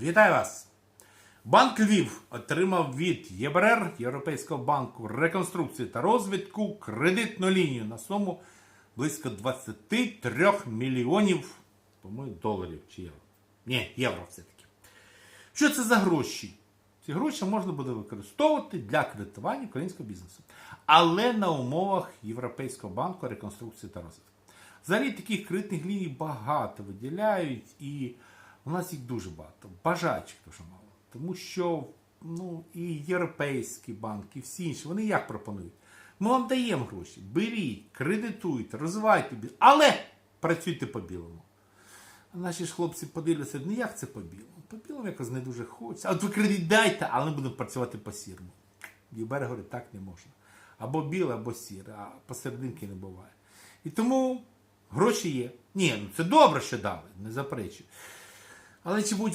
Вітаю вас! Банк Львів отримав від ЄБРР Європейського банку реконструкції та розвитку кредитну лінію на суму близько 23 мільйонів доларів чи євро. Ні, євро все-таки. Що це за гроші? Ці гроші можна буде використовувати для кредитування українського бізнесу, але на умовах Європейського банку реконструкції та розвитку. Взагалі таких кредитних ліній багато виділяють, і у нас їх дуже багато. Бажаючих дуже мало. Тому що ну, і Європейський банк, і всі інші, вони як пропонують? Ми вам даємо гроші, беріть, кредитуйте, розвивайте бізнес, але працюйте по-білому. Наші ж хлопці подивляться, ну як це по-білому? По-білому якось не дуже хочеться. От ви кредит дайте, але ми будемо працювати по-сірому. ЄБР говорить, так не можна. Або біле, або сіре, а посерединки не буває. І тому гроші є. Ні, ну це добре, що дали, не заперечую. Але чи будуть